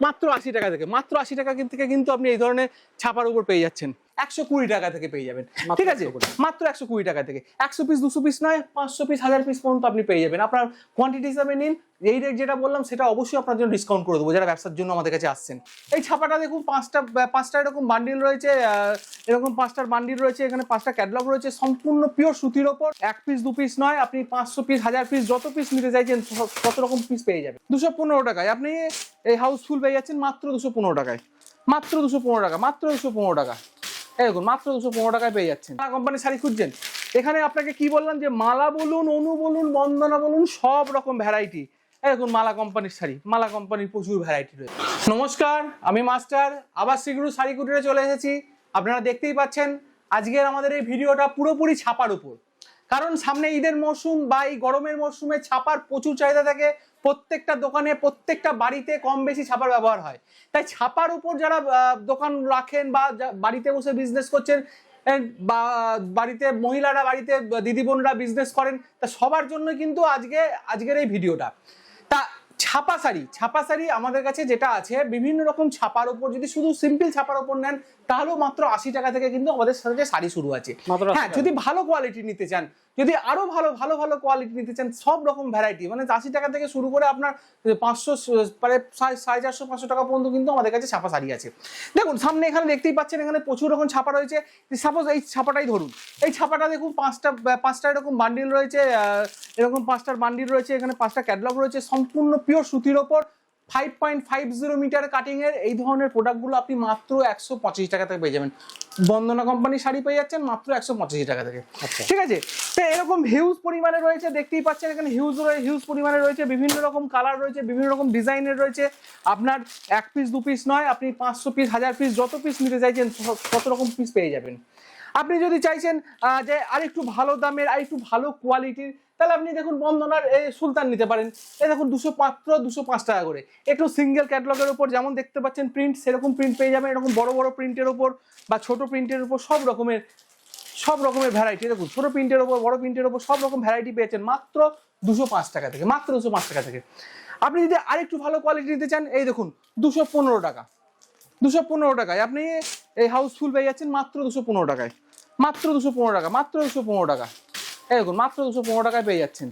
মাত্র আশি টাকা থেকে, মাত্র আশি টাকা থেকে কিন্তু আপনি এই ধরনের ছাপার উপর পেয়ে যাচ্ছেন। একশো কুড়ি টাকা থেকে পেয়ে যাবেন। ঠিক আছে? মাত্র একশো কুড়ি টাকা থেকে। একশো পিস দুশো পিস নয় পাঁচশো পিস হাজার পিস পর্যন্ত আপনি পেয়ে যাবেন। আপনার কোয়ান্টিটি হিসাবে নিন। এই রেট যেটা বললাম সেটা অবশ্যই আপনার জন্য ডিসকাউন্ট করে দেবো যারা ব্যবসার জন্য আমাদের কাছে আসছেন। এই ছাপাটা দেখুন পাঁচটা পাঁচটা এরকম বান্ডিল রয়েছে এরকম পাঁচটার বান্ডিল রয়েছে এখানে পাঁচটা ক্যাটলগ রয়েছে সম্পূর্ণ পিওর সুতির ওপর। এক পিস দু পিস নয় আপনি পাঁচশো পিস হাজার পিস যত পিস নিতে চাইছেন তত রকম পিস পেয়ে যাবেন। দুশো পনেরো টাকায়। আপনি এই হাউসফুল পেয়ে যাচ্ছেন মাত্র দুশো পনেরো টাকায়। মাত্র দুশো পনেরো টাকা মাত্র দুশো পনেরো টাকা। দেখুন, মাত্র দুশো পনেরো টাকায় পেয়ে যাচ্ছেন। মালা কোম্পানির শাড়ি খুঁজছেন। এখানে আপনাকে কি বললাম যে মালা বলুন, অনু বলুন, বন্দনা বলুন, সব রকম ভ্যারাইটি দেখুন, মালা কোম্পানির শাড়ি, মালা কোম্পানির প্রচুর ভ্যারাইটি রয়েছে। নমস্কার, আমি মাস্টার, আবার শ্রীগুরু শাড়ি কুটিরে চলে এসেছি। আপনারা দেখতেই পাচ্ছেন, আজকের আমাদের এই ভিডিওটা পুরোপুরি ছাপার উপর। কারণ সামনে ঈদের মরশুম বা এই গরমের মরশুমে ছাপার প্রচুর চাহিদা থাকে। প্রত্যেকটা দোকানে, প্রত্যেকটা বাড়িতে কম বেশি ছাপার ব্যবহার হয়। তাই ছাপার উপর যারা দোকান রাখেন বা বাড়িতে বসে বিজনেস করছেন বা, বাড়িতে মহিলারা, বাড়িতে দিদি বোনরা বিজনেস করেন, তা সবার জন্য কিন্তু আজকে, আজকের এই ভিডিওটা তা ছাপা শাড়ি ছাপা শাড়ি আমাদের কাছে যেটা আছে বিভিন্ন রকম ছাপার উপর যদি শুধু সিম্পল ছাপার উপর নেন তাহলেও মাত্র আশি টাকা থেকে কিন্তু আমাদের সাথে শাড়ি শুরু আছে। হ্যাঁ যদি ভালো কোয়ালিটি নিতে চান যদি আরও ভালো ভালো ভালো কোয়ালিটি নিতে চান, সব রকম ভ্যারাইটি মানে আশি টাকা থেকে শুরু করে আপনার পাঁচশো সাড়ে সাড়ে চারশো, পাঁচশো টাকা পর্যন্ত কিন্তু আমাদের কাছে ছাপা শাড়ি আছে। দেখুন, সামনে এখানে দেখতেই পাচ্ছেন, এখানে প্রচুর রকম ছাপা রয়েছে। সাপোজ এই ছাপাটাই ধরুন। এই ছাপাটা দেখুন, পাঁচটা পাঁচটা এরকম বান্ডিল রয়েছে এরকম পাঁচটার বান্ডিল রয়েছে, এখানে পাঁচটা ক্যাটলগ রয়েছে, সম্পূর্ণ পিওর সুতির ওপর five point five zero metre cutting এর এই ধরনের প্রোডাক্টগুলো আপনি মাত্র একশো পঁচিশ টাকা থেকে পেয়ে যাবেন। বন্দনা কোম্পানির শাড়ি পেয়ে যাচ্ছেন মাত্র একশো পঁচিশ টাকা থেকে। আচ্ছা। ঠিক আছে? তো এরকম হিউজ পরিমাণে রয়েছে দেখতেই পাচ্ছেন এখানে হিউজ রয়েছে হিউজ পরিমাণে রয়েছে বিভিন্ন রকম কালার রয়েছে বিভিন্ন রকম ডিজাইনের রয়েছে। আপনার এক পিস দু পিস নয় আপনি পাঁচশো পিস হাজার পিস যত পিস নিতে চাইছেন তত রকম পিস পেয়ে যাবেন। আপনি যদি চাইছেন যে আরেকটু ভালো দামের, আরেকটু ভালো কোয়ালিটির তাহলে আপনি দেখুন বন্দনার সুলতান নিতে পারেন। এই দেখুন দুশো পাত্র, দুশো পাঁচ টাকা করে। একটু সিঙ্গেল ক্যাটলগের উপর যেমন দেখতে পাচ্ছেন প্রিন্ট সেরকম প্রিন্ট পেয়ে যাবেন। এরকম বড় বড় প্রিন্টের ওপর বা ছোট প্রিন্টের উপর সব রকমের সব রকমের ভ্যারাইটি দেখুন, ছোট প্রিন্টের ওপর বড় প্রিন্টের ওপর সব রকম ভ্যারাইটি পেয়েছেন মাত্র দুশো পাঁচ টাকা থেকে, মাত্র দুশো পাঁচ টাকা থেকে। আপনি যদি আরেকটু ভালো কোয়ালিটি নিতে চান, এই দেখুন, দুশো পনেরো টাকা। দুশো পনেরো টাকায় আপনি এই হাউসফুল পেয়ে যাচ্ছেন মাত্র দুশো পনেরো টাকায়। মাত্র দুশো পনেরো টাকা, মাত্র দুশো পনেরো টাকা। এই দেখুন, মাত্র দুশো পনেরো টাকায় পেয়ে যাচ্ছেন।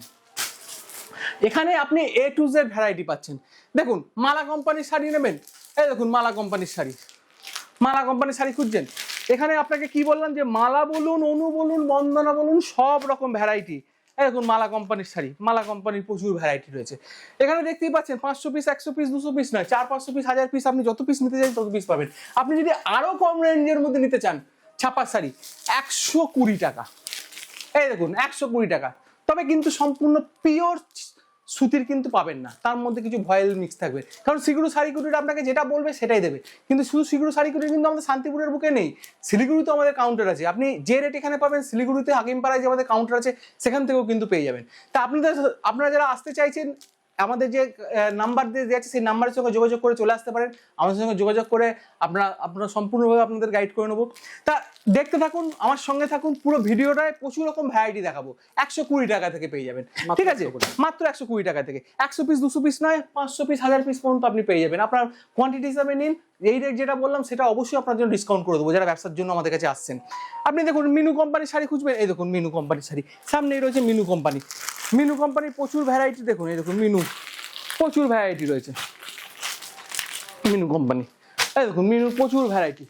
এখানে আপনি এ টু জেড ভ্যারাইটি পাচ্ছেন। দেখুন, মালা কোম্পানির শাড়ি নেবেন? এই দেখুন, মালা কোম্পানির শাড়ি। মালা কোম্পানির শাড়ি খুঁজছেন? এখানে আপনাকে কি বললাম যে মালা বলুন, অনু বলুন, বন্দনা বলুন, সব রকম ভ্যারাইটি দেখুন মালা কোম্পানির শাড়ি, মালা কোম্পানির প্রচুর ভ্যারাইটি রয়েছে। এখানে দেখতেই পাচ্ছেন পাঁচশো পিস একশো পিস দুশো পিস নয়, চার, পাঁচশো পিস হাজার পিস আপনি যত পিস নিতে চান তত পিস পাবেন। আপনি যদি আরও কম রেঞ্জের মধ্যে নিতে চান ছাপা শাড়ি, একশো কুড়ি টাকা। এই দেখুন, একশো কুড়ি টাকা। তবে কিন্তু সম্পূর্ণ পিওর সুতির কিন্তু পাবেন না। তার মধ্যে কিছু ভয়েল মিক্স থাকবে। কারণ সিগুরু শাড়ি কুটির আপনাকে যেটা বলবে সেটাই দেবে। কিন্তু শুধু সিগুরু শাড়ি কুটির কিন্তু আমাদের শান্তিপুরের বুকে নেই। শিলিগুড়িতে আমাদের কাউন্টার আছে। আপনি যে রেট এখানে পাবেন, শিলিগুড়িতে হাকিমপাড়ায় যে আমাদের কাউন্টার আছে, সেখান থেকেও কিন্তু পেয়ে যাবেন। তা আপনাদের, আপনারা যারা আসতে চাইছেন আমাদের যে নাম্বার দিয়ে আছে সেই নাম্বারের সঙ্গে যোগাযোগ করে চলে আসতে পারেন। আমাদের সঙ্গে যোগাযোগ করে আপনারা আপনারা সম্পূর্ণভাবে আপনাদের গাইড করে নেব। তা দেখতে থাকুন আমার সঙ্গে থাকুন পুরো ভিডিওটায় প্রচুর রকম ভ্যারাইটি দেখাবো। একশো কুড়ি টাকা থেকে পেয়ে যাবেন। ঠিক আছে? 120 মাত্র একশো কুড়ি টাকা থেকে। একশো পিস দুশো পিস নয় পাঁচশো পিস হাজার পিস পর্যন্ত আপনি পেয়ে যাবেন। আপনার কোয়ান্টিটি হিসাবে নিন এই রেট যেটা বললাম, সেটা অবশ্যই আপনার জন্য ডিসকাউন্ট করে দেবো, যারা ব্যবসার জন্য আমাদের কাছে আসছেন। আপনি দেখুন, মিনু কোম্পানির শাড়ি খুঁজবেন, এই দেখুন মিনু কোম্পানির শাড়ি। সামনেই রয়েছে মিনু কোম্পানি মিনু কোম্পানির প্রচুর ভ্যারাইটি দেখুন, এই দেখুন মিনু। প্রচুর ভ্যারাইটি রয়েছে। মিনু কোম্পানি এই দেখুন, মিনুর প্রচুর ভ্যারাইটি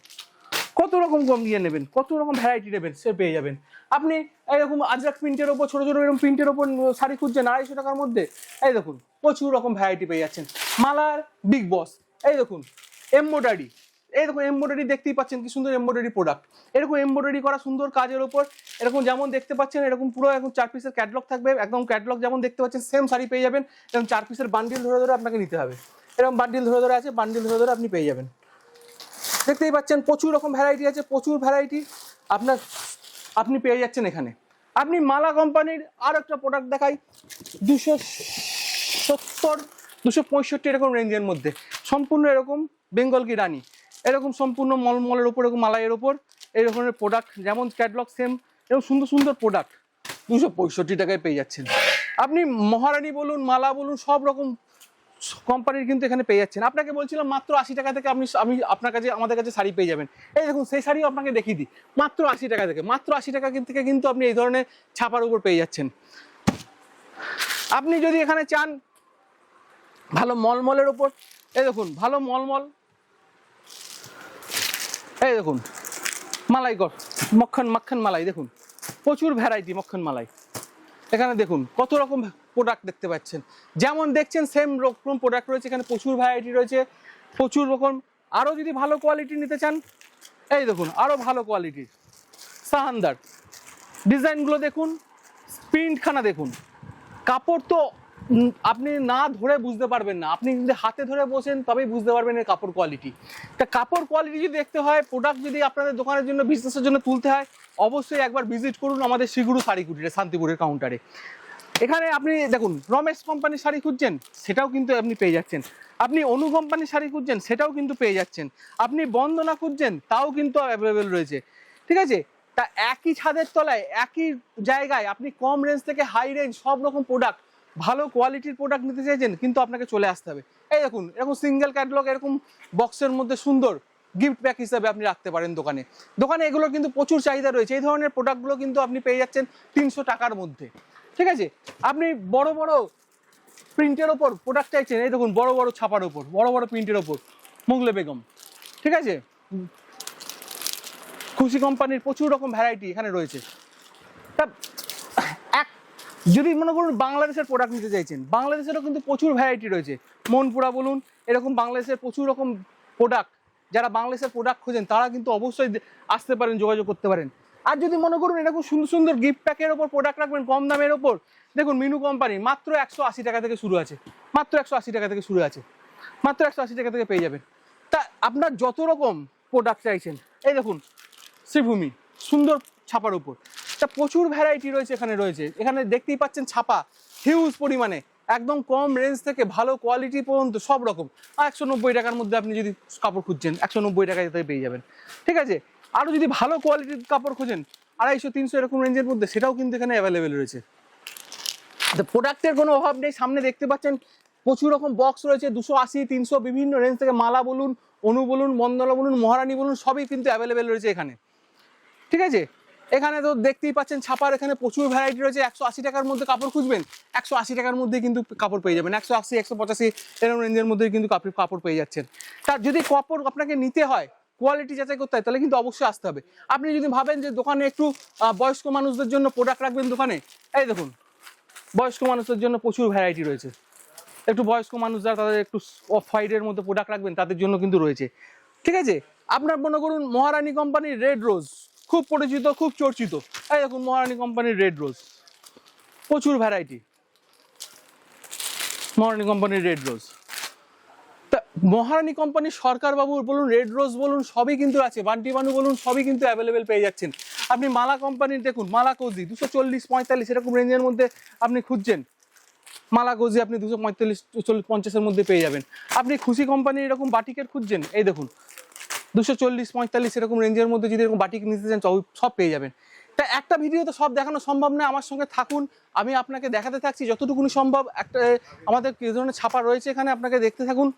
কত রকম কম দিয়ে নেবেন, কত রকম ভ্যারাইটি নেবেন, সে পেয়ে যাবেন। আপনি এরকম আজরাক প্রিন্টের ওপর, ছোটো ছোটো এরকম প্রিন্টের ওপর শাড়ি খুঁজছেন, আড়াইশো টাকার মধ্যে, এই দেখুন, প্রচুর রকম ভ্যারাইটি পেয়ে যাচ্ছেন। মালার বিগ বস এই দেখুন এমব্রয়ডারি এরকম এমব্রয়ডারি দেখতেই পাচ্ছেন কি সুন্দর এমব্রয়ডারি প্রোডাক্ট এরকম এমব্রয়ডারি করা সুন্দর কাজের ওপর, এরকম যেমন দেখতে পাচ্ছেন, এরকম পুরো এখন চার পিসের ক্যাটলগ থাকবে, একদম ক্যাটলগ যেমন দেখতে পাচ্ছেন সেম শাড়ি পেয়ে যাবেন, এরকম চার পিসের বান্ডিল ধরে ধরে আপনাকে নিতে হবে। এরকম বান্ডিল ধরে ধরে আছে বান্ডিল ধরে ধরে আপনি পেয়ে যাবেন। দেখতেই পাচ্ছেন, প্রচুর রকম ভ্যারাইটি আছে, প্রচুর ভ্যারাইটি আপনার, আপনি পেয়ে যাচ্ছেন এখানে। আপনি মালা কোম্পানির আর একটা প্রোডাক্ট দেখাই, দুশো সত্তর, দুশো পঁয়ষট্টি এরকম রেঞ্জের মধ্যে। সম্পূর্ণ এরকম বেঙ্গল কি রানী। এরকম সম্পূর্ণ মলমলের ওপর, এরকম মালাইয়ের ওপর, এই রকমের প্রোডাক্ট যেমন ক্যাটলগ সেম এরকম সুন্দর সুন্দর প্রোডাক্ট দুশো পঁয়ষট্টি টাকায় পেয়ে যাচ্ছেন। আপনি মহারানী বলুন, মালা বলুন, সব রকম কোম্পানির কিন্তু এখানে পেয়ে যাচ্ছেন। আপনাকে বলছিলাম, মাত্র আশি টাকা থেকে আপনি, আমি আপনার কাছে, আমাদের কাছে শাড়ি পেয়ে যাবেন। এই দেখুন, সেই শাড়িও আপনাকে দেখিয়ে দিই। মাত্র আশি টাকা থেকে, মাত্র আশি টাকা থেকে কিন্তু আপনি এই ধরনের ছাপার উপর পেয়ে যাচ্ছেন। আপনি যদি এখানে চান, ভালো মলমলের ওপর এই দেখুন, ভালো মলমল। এই দেখুন, মালাই কর মক্খন মাখন মালাই, দেখুন। প্রচুর ভ্যারাইটি মক্খন মালাই। এখানে দেখুন, কত রকম প্রোডাক্ট দেখতে পাচ্ছেন। যেমন দেখছেন সেম রকম প্রোডাক্ট রয়েছে, এখানে প্রচুর ভ্যারাইটি রয়েছে। প্রচুর রকম আরও যদি ভালো কোয়ালিটি নিতে চান, এই দেখুন আরও ভালো কোয়ালিটির সাহানদার ডিজাইনগুলো দেখুন প্রিন্টখানা দেখুন। কাপড় তো আপনি না ধরে বুঝতে পারবেন না। আপনি যদি হাতে ধরে বসেন, তবেই বুঝতে পারবেন এর কাপড় কোয়ালিটি তা কাপড় কোয়ালিটি যদি দেখতে হয় প্রোডাক্ট যদি আপনাদের দোকানের জন্য বিজনেসের জন্য তুলতে হয়, অবশ্যই একবার ভিজিট করুন আমাদের শ্রীগুরু শাড়ি কুটিরে, শান্তিপুরের কাউন্টারে এখানে আপনি দেখুন, রমেশ কোম্পানির শাড়ি খুঁজছেন, সেটাও কিন্তু আপনি পেয়ে যাচ্ছেন। আপনি অনু কোম্পানির শাড়ি খুঁজছেন, সেটাও কিন্তু পেয়ে যাচ্ছেন। আপনি বন্দনা খুঁজছেন, তাও কিন্তু অ্যাভেলেবেল রয়েছে। ঠিক আছে? তা একই ছাদের তলায়, একই জায়গায় আপনি কম রেঞ্জ থেকে হাই রেঞ্জ সব রকম প্রোডাক্ট ভালো কোয়ালিটির প্রোডাক্ট নিতে চাইছেন, কিন্তু আপনাকে চলে আসতে হবে। এই দেখুন, এরকম সিঙ্গেল ক্যাটালগ এরকম বক্সের মধ্যে সুন্দর গিফট প্যাক হিসাবে আপনি রাখতে পারেন দোকানে। দোকানে এগুলো কিন্তু প্রচুর চাহিদা রয়েছে। এই ধরনের প্রোডাক্টগুলো কিন্তু আপনি পেয়ে যাচ্ছেন তিনশো টাকার মধ্যে। ঠিক আছে? আপনি বড় বড় প্রিন্টের ওপর প্রোডাক্ট চাইছেন, এই দেখুন, বড় বড় ছাপার ওপর, বড় বড় প্রিন্টের ওপর, মুগলে বেগম। ঠিক আছে? খুশি কোম্পানির প্রচুর রকম ভ্যারাইটি এখানে রয়েছে। তা যদি মনে করুন বাংলাদেশের প্রোডাক্ট নিতে চাইছেন, বাংলাদেশেরও কিন্তু প্রচুর ভ্যারাইটি রয়েছে। মনপুরা বলুন, এরকম বাংলাদেশের প্রচুর রকম প্রোডাক্ট যারা বাংলাদেশের প্রোডাক্ট খোঁজেন, তারা কিন্তু অবশ্যই আসতে পারেন, যোগাযোগ করতে পারেন। আর যদি মনে করুন এরকম সুন্দর সুন্দর গিফট প্যাকের ওপর প্রোডাক্ট রাখবেন, কম দামের ওপর, দেখুন মিনু কোম্পানি মাত্র একশো আশি টাকা থেকে শুরু আছে, মাত্র একশো আশি টাকা থেকে শুরু আছে, মাত্র একশো আশি টাকা থেকে পেয়ে যাবেন। তা আপনার যত রকম প্রোডাক্ট চাইছেন, এই দেখুন, শ্রীভূমি, সুন্দর ছাপার উপর তা প্রচুর ভ্যারাইটি রয়েছে এখানে রয়েছে। এখানে দেখতেই পাচ্ছেন ছাপা হিউজ পরিমাণে, একদম কম রেঞ্জ থেকে ভালো কোয়ালিটি পর্যন্ত সব রকম। আর একশো নব্বই টাকার মধ্যে আপনি যদি কাপড় খুঁজছেন, একশো নব্বই টাকায় তাই পেয়ে যাবেন। ঠিক আছে? আরও যদি ভালো কোয়ালিটির কাপড় খোঁজেন, আড়াইশো, তিনশো এরকম রেঞ্জের মধ্যে, সেটাও কিন্তু এখানে অ্যাভেলেবেল রয়েছে। তো প্রোডাক্টের কোনো অভাব নেই। সামনে দেখতে পাচ্ছেন, প্রচুর রকম বক্স রয়েছে, দুশো আশি, তিনশো, বিভিন্ন রেঞ্জ থেকে মালা বলুন, অনু বলুন বন্দনা বলুন, মহারানী বলুন, সবই কিন্তু অ্যাভেলেবেল রয়েছে এখানে। ঠিক আছে? এখানে তো দেখতেই পাচ্ছেন ছাপার এখানে প্রচুর ভ্যারাইটি রয়েছে। একশো আশি টাকার মধ্যে কাপড় খুঁজবেন, একশো আশি টাকার মধ্যে কিন্তু কাপড় পেয়ে যাবেন। একশো আশি, একশো পঁচাশি এরকম রেঞ্জের মধ্যে কিন্তু কাপড় কাপড় পেয়ে যাচ্ছেন। তার যদি কাপড় আপনাকে নিতে হয় কোয়ালিটি যাচাই করতে হয়, তাহলে কিন্তু অবশ্যই আসতে হবে। আপনি যদি ভাবেন যে দোকানে একটু বয়স্ক মানুষদের জন্য প্রোডাক্ট রাখবেন দোকানে, এই দেখুন, বয়স্ক মানুষদের জন্য প্রচুর ভ্যারাইটি রয়েছে। একটু বয়স্ক মানুষ যারা, তাদের একটু অফ হোয়াইটের মধ্যে প্রোডাক্ট রাখবেন, তাদের জন্য কিন্তু রয়েছে। ঠিক আছে? আপনার মনে করুন, মহারানী কোম্পানির রেড রোজ খুব পরিচিত, খুব চর্চিত। এই দেখুন মহারানী কোম্পানির রেড রোজ প্রচুর ভ্যারাইটি মহারানী কোম্পানির রেড রোজ তা মহারানী কোম্পানির সরকার বাবু বলুন রেড রোজ বলুন, সবই কিন্তু আছে। বান্টি বানু বলুন, সবই কিন্তু অ্যাভেলেবেল পেয়ে যাচ্ছেন। আপনি মালা কোম্পানির দেখুন, মালা কৌজি, দুশো চল্লিশ, পঁয়তাল্লিশ, এরকম রেঞ্জের মধ্যে আপনি খুঁজছেন। মালা গজি আপনি দুশো পঁয়তাল্লিশ, চল্লিশ, পঞ্চাশের মধ্যে পেয়ে যাবেন। আপনি খুশি কোম্পানির এরকম বাটিকের খুঁজছেন? এই দেখুন দুশো চল্লিশ পঁয়তাল্লিশ এরকম রেঞ্জের মধ্যে যদি এরকম বাটিক নিতে চান সব- পেয়ে যাবেন। তা একটা ভিডিও তো সব দেখানো সম্ভব নয়, আমার সঙ্গে থাকুন। আমি আপনাকে দেখাতে থাকছি, যতটুকুনি সম্ভব একটা, আমাদের কি ধরনের ছাপা রয়েছে এখানে, আপনাকে দেখতে থাকুন।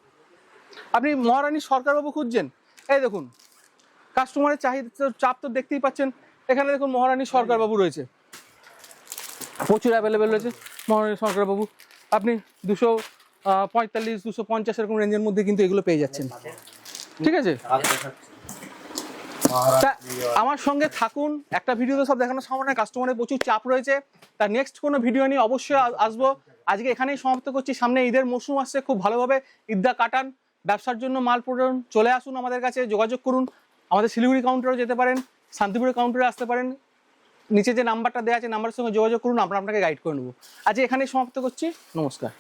আপনি মহারানী সরকারবাবু খুঁজছেন? এই দেখুন কাস্টমারের চাহিদা চাপ তো দেখতেই পাচ্ছেন। এখানে দেখুন মহারানী সরকারবাবু রয়েছে। প্রচুর অ্যাভেলেবেল রয়েছে মহারানী সরকারবাবু। আপনি দুশো পঁয়তাল্লিশ, দুশো পঞ্চাশ এরকম রেঞ্জের মধ্যে কিন্তু এগুলো পেয়ে যাচ্ছেন। ঠিক আছে? আমার সঙ্গে থাকুন, একটা ভিডিও তো সব দেখানোর সামনে কাস্টমারের প্রচুর চাপ রয়েছে। তার নেক্সট কোনো ভিডিও নিয়ে অবশ্যই আসব। আজকে এখানেই সমাপ্ত করছি। সামনে ঈদের মৌসুম আসছে, খুব ভালোভাবে ঈদটা কাটান, ব্যবসার জন্য মাল পড়ুন, চলে আসুন আমাদের কাছে, যোগাযোগ করুন। আমাদের শিলিগুড়ি কাউন্টারেও যেতে পারেন, শান্তিপুরের কাউন্টারে আসতে পারেন। নিচে যে নাম্বারটা দেওয়া আছে নাম্বারের সঙ্গে যোগাযোগ করুন, আমরা আপনাকে গাইড করে নেব। আজকে এখানেই সমাপ্ত করছি। নমস্কার।